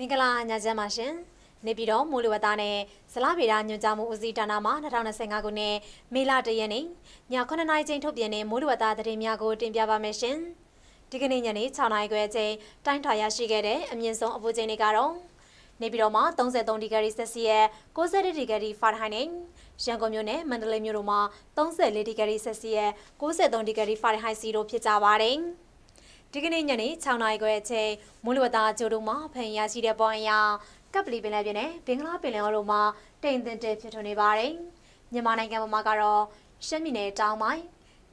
မင်္ဂလာညချမ်းပါရှင်နေပြည်တော်မိုးလေဝသနဲ့ဇလားဗေဒညွှန်ကြားမှုဦးစီးဌာနမှ2025ခုနှစ်မေလ1ရက်နေ့ည9:00နာရီချိန်ထုတ်ပြန်တဲ့မိုးလေဝသသတင်းများကိုတင်ပြပါမယ်ရှင်ဒီကနေ့ညနေ6:00နာရီခွဲအချိန်တိုင်းထွာရရှိခဲ့တဲ့အမြင့်ဆုံးအပူချိန်တွေကတော့နေပြည်တော်မှာ33ဒီဂရီဆက်စီယပ်60ဒီဂရီဖာရင်ဟိုက်နဲ့ရန်ကုန်မြို့နဲ့မန္တလေးမြို့တို့မှာ34ဒီဂရီဆက်စီယပ်63ဒီဂရီဖာရင်ဟိုက်စီတို့ဖြစ်ကြပါတယ် ဒီကနေ့ညနေ6နာရီခွဲအချိန်မိုးလေဝသကြိုးတို့မှာဖန်ရရှိတဲ့ပေါ်အရာကပ်ပလီပင်လယ်ပြင်နဲ့ဘင်္ဂလားပင်လယ်အော်တို့မှာတိမ်တင်တဲဖြစ်ထွန်းနေပါတယ်။မြန်မာနိုင်ငံမှာကတော့ရှမ်းပြည်နယ်တောင်ပိုင်း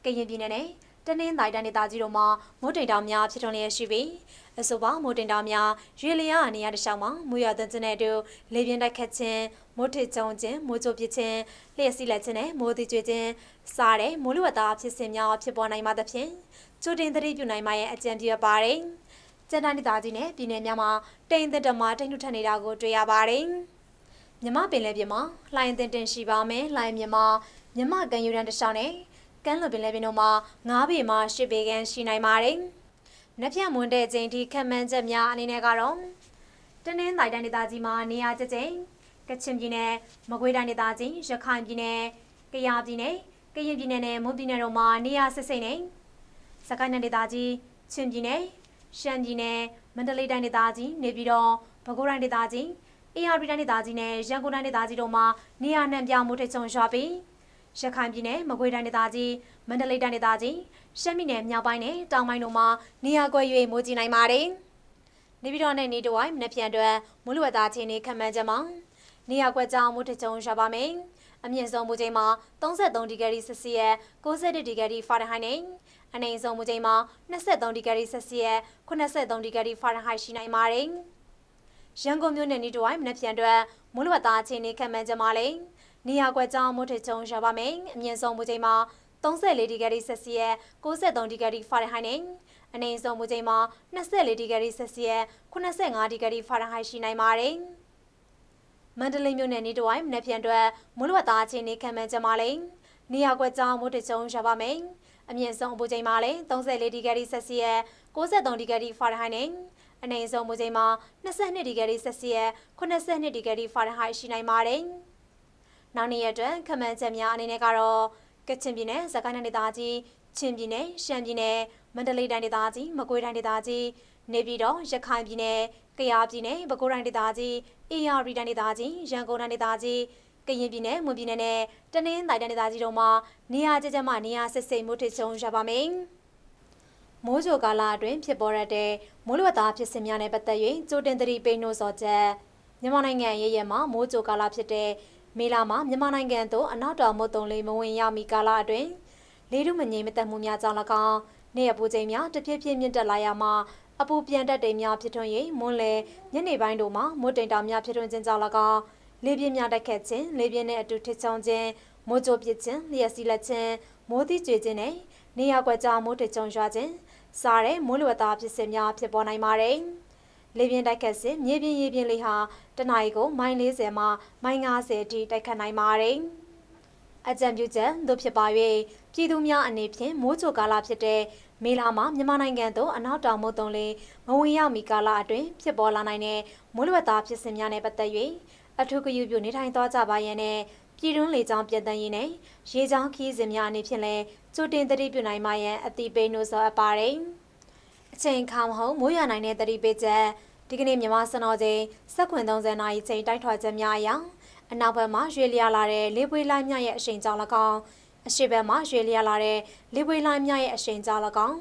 ကရင်ပြည်နယ်နဲ့တနင်္သာရီတိုင်းဒေသကြီးတို့မှာမိုးတိမ်တောင်များဖြစ်ထွန်းလျက်ရှိပြီးအဆိုပါမိုးတိမ်တောင်များရွေလျာနေရာတစ်လျှောက်မှာမူရသွန်းခြင်းနဲ့အတူလေပြင်းတိုက်ခတ်ခြင်း မိုးထစ်ကြုံခြင်းမိုးကြိုပစ်ခြင်းလျှက်စီးလက်ခြင်းနဲ့မိုးတိကျွေခြင်းစားတဲ့မိုးလေဝသဖြစ်စဉ်များဖြစ်ပေါ်နိုင်မှသဖြင့်ကျိုတင်သတိပြုနိုင်မှရဲ့အကြံပြုရပါတယ်။ကျန်တဲ့ဒေသကြီးနဲ့ပြည်နယ်များမှာတိမ်သက်တမတိမ်ထုထက်နေတာကိုတွေ့ရပါတယ်။မြမပင်လယ်ပြင်မှာလှိုင်းတင်တင်ရှိပါမယ်။လှိုင်းမြမမြမကန်ယူရန်တစ်လျှောက်နဲ့ကမ်းလွန်ပင်လယ်ပြင်တို့မှာ9ပေမှ10ပေခန့်ရှိနိုင်ပါတယ်။နှက်ပြမွန်းတဲ့ချိန်ထိခံမှန်းချက်များအနေနဲ့ကတော့တနင်္သာရီတိုင်းဒေသကြီးမှာနေရာကျကျ ကချင်ပြည်နယ်မကွေးတိုင်းဒေသကြီးရခိုင်ပြည်နယ်ကယားပြည်နယ်ကရင်ပြည်နယ်နဲ့မွန်ပြည်နယ်တို့မှာနေရာစစ်စိမ့်နေစကိုင်းတိုင်းဒေသကြီးချင်းပြည်နယ်ရှမ်းပြည်နယ်မန္တလေးတိုင်းဒေသကြီးနေပြည်တော်ပဲခူးတိုင်းဒေသကြီးအေရပြည်တိုင်းဒေသကြီးနဲ့ရန်ကုန်တိုင်းဒေသကြီးတို့မှာနေရာနှံပြမှုထိတ်ချုံရွာပြီးရခိုင်ပြည်နယ်မကွေးတိုင်းဒေသကြီးမန္တလေးတိုင်းဒေသကြီးရှမ်းပြည်နယ်မြောက်ပိုင်းနဲ့တောင်ပိုင်းတို့မှာနေရာကွက်၍မိုးကြီးနိုင်ပါတယ်။နေပြည်တော်နဲ့နေတဝိုင်းမနက်ဖြန်အတွက်မိုးလေဝသချင်းနေခန့်မှန်းချက်မှာ နေရာကွက်ကြောင်မိုးထချုံရွာပါမယ်။အမြင့်ဆုံးမူချိန်မှာ33ဒီဂရီဆယ်စီယပ်60ဒီဂရီဖာရင်ဟိုက်နဲ့အနိမ့်ဆုံးမူချိန်မှာ23ဒီဂရီဆယ်စီယပ်83ဒီဂရီဖာရင်ဟိုက်ရှိနိုင်ပါတယ်။ရန်ကုန်မြို့နယ်နေတဝိုင်းမနက်ဖြန်အတွက်မိုးလေဝသချင်းနေခန့်မှန်းချက်မှာလည်းနေရာကွက်ကြောင်မိုးထချုံရွာပါမယ်။အမြင့်ဆုံးမူချိန်မှာ34ဒီဂရီဆယ်စီယပ်63ဒီဂရီဖာရင်ဟိုက်နဲ့အနိမ့်ဆုံးမူချိန်မှာ24ဒီဂရီဆယ်စီယပ်85ဒီဂရီဖာရင်ဟိုက်ရှိနိုင်ပါတယ်။ မန္တလေးမြို့နယ်နေတဝိုင်းမနက်ဖြန်အတွက်မိုးလေဝသအခြေအနေခံမှန်းချက်မှာလည်းနေရာကွက်ကြောင်မိုးတကြုံရပါမယ်။အမြင့်ဆုံးအပူချိန်မှာလည်း34ဒီဂရီဆယ်စီယပ်63ဒီဂရီဖာရင်ဟိုက်နဲ့အနိမ့်ဆုံးမူချိန်မှာ22ဒီဂရီဆယ်စီယပ်82ဒီဂရီဖာရင်ဟိုက်ရှိနိုင်ပါတယ်။နောက်နေ့ရက်အတွက်ခန့်မှန်းချက်များအနေနဲ့ကတော့ကချင်ပြည်နယ်၊စကိုင်းတိုင်းဒေသကြီး၊ချင်းပြည်နယ်၊ရှမ်းပြည်နယ်၊မန္တလေးတိုင်းဒေသကြီး၊မကွေးတိုင်းဒေသကြီး နေပြည်တော်ရခိုင်ပြည်နယ်၊ကယားပြည်နယ်၊ပဲခူးတိုင်းဒေသကြီး၊အေရပြည်တိုင်းဒေသကြီး၊ရန်ကုန်တိုင်းဒေသကြီးကရင်ပြည်နယ်၊မွန်ပြည်နယ်နဲ့တနင်္သာရီတိုင်းဒေသကြီးတို့မှာနေရာကျကျမှနေရာစစ်စိမ်မှုထစ်ချုံရပါမယ်။မိုးကြိုကာလအတွင်းဖြစ်ပေါ်ရတဲ့မိုးလေဝသဖြစ်စဉ်များနဲ့ပတ်သက်၍ကြိုတင်သတိပေးနှိုးဆော်ချက်မြန်မာနိုင်ငံရဲ့ရဲမှာမိုးကြိုကာလဖြစ်တဲ့မေလမှာမြန်မာနိုင်ငံသို့အနောက်တောင်မုတ်တုံလေးမဝင်ရောက်မီကာလအတွင်းလေထုမငြိမ်မသက်မှုများကြောင့်၎င်းနေရပူချိန်များတဖြည်းဖြည်းမြင့်တက်လာရမှာ အပူပြန်တက်တိမ်များဖြစ်ထွန်း၍မွန်းလေညနေပိုင်းတို့မှာမိုးတိမ်တောင်များဖြစ်ထွန်းခြင်းကြောင့်၎င်းလေပြင်းများတက်ခတ်ခြင်းလေပြင်းနဲ့အတူထစ်ချုံခြင်းမိုးကြိုပစ်ခြင်းလျှက်စီးလက်ခြင်းမိုးသီးကျွေခြင်းနဲ့နေရာကွက်ကြားမိုးထစ်ချုံရွာခြင်းစားတဲ့မိုးလေဝသဖြစ်စဉ်များဖြစ်ပေါ်နိုင်ပါတယ်။လေပြင်းတိုက်ခတ်စဉ်မြေပြင်ရေပြင်လေဟာတနအီကိုမိုင်40မှမိုင်50အထိတိုက်ခတ်နိုင်ပါတယ်။ အကြံပြုချက်တို့ဖြစ်ပါ၍ပြည်သူများအနေဖြင့်မိုးကြိုကာလဖြစ်တဲ့မေလမှာမြန်မာနိုင်ငံသို့အနောက်တောင်မုတ်တုံလေးမဝင်ရောက်မီကာလအတွင်းဖြစ်ပေါ်လာနိုင်တဲ့မိုးလေဝသဖြစ်စဉ်များနဲ့ပတ်သက်၍အထူးဂရုပြုနေထိုင်သွားကြပါရန်နဲ့ပြည်တွင်းလေကြောင်းပြည်တန်းရေးနဲ့ရေကြောင်းခီးစဉ်များအနေဖြင့်လည်းကြိုတင်သတိပြုနိုင်မှရန်အတိပေးနှိုးဆော်အပ်ပါတယ်။အချိန်ခါမဟုတ်မိုးရွာနိုင်တဲ့သတိပေးချက်ဒီကနေ့မြန်မာစံတော်ချိန်7:30နာရီချိန်တိုက်ထွာချက်များအရ အနောက်ဘက်မှာရွေလျာလာတဲ့လေပွေလိုင်းများရဲ့အရှိန်ကြောင့်၎င်းအရှိဘက်မှာရွေလျာလာတဲ့လေပွေလိုင်းများရဲ့အရှိန်ကြောင့်၎င်း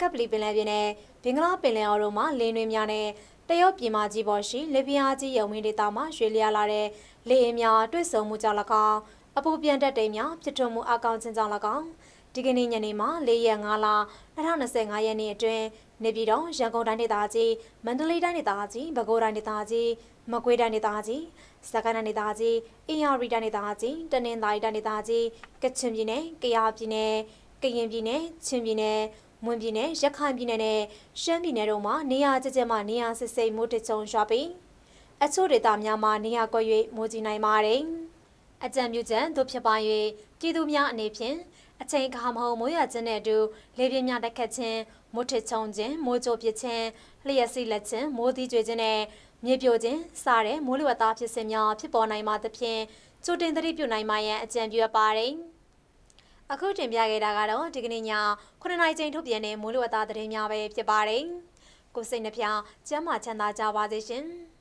ကပ်ပလီပင်လယ်ပြင်နဲ့ဘင်္ဂလားပင်လယ်အော်တို့မှာလင်းတွင်များနဲ့တရုတ်ပြည်မကြီးပေါ်ရှိလေပြင်းအားကြီးရုံမင်းဒေသမှာရွေလျာလာတဲ့လေအင်းများတွေ့ဆုံမှုကြောင့်၎င်းအပူပြန်တက်တိမ်များဖြစ်ထွန်းမှုအကောင်းခြင်းကြောင့်၎င်းဒီကနေ့ညနေမှာ၄ရက်5လ2025ရက်နေ့အတွင်း နေပြည်တော်ရန်ကုန်တိုင်းဒေသကြီးမန္တလေးတိုင်းဒေသကြီးပဲခူးတိုင်းဒေသကြီးမကွေးတိုင်းဒေသကြီးစကိုင်းတိုင်းဒေသကြီးအင်ယာရီတိုင်းဒေသကြီးတနင်္သာရီတိုင်းဒေသကြီးကချင်ပြည်နယ်ကယားပြည်နယ်ကရင်ပြည်နယ်ချင်းပြည်နယ်မွန်ပြည်နယ်ရခိုင်ပြည်နယ်နဲ့ရှမ်းပြည်နယ်တို့မှာနေရာကျကျမှနေရာစစ်စိမ်မိုးတချုံရွာပြီးအချို့ဒေသများမှာနေရာကွက်၍မိုးကြီးနိုင်ပါတယ်။အကြံပြုချက်တို့ဖြစ်ပါ၍ပြည်သူများအနေဖြင့် အချိန်အခါမဟုတ်မိုးရွာခြင်းနဲ့အတူလေပြင်းများတက်ခတ်ခြင်းမိုးထစ်ချုံခြင်းမိုးကြိုပစ်ခြင်းလျှက်စီးလက်ခြင်းမိုးသီးကျွေခြင်းနဲ့မြေပြိုခြင်းစတဲ့မိုးလေဝသဖြစ်စဉ်များဖြစ်ပေါ်နိုင်မှာသဖြင့်ကြိုတင်သတိပြုနိုင်မှရန်အကြံပြုအပ်ပါတယ်။အခုတင်ပြခဲ့တာကတော့ဒီကနေ့ည9:00နာရီချိန်ထုတ်ပြန်တဲ့မိုးလေဝသသတင်းများပဲဖြစ်ပါတယ်။ကိုယ်စိတ်နှပြကျမ်းမာချမ်းသာကြပါစေရှင်။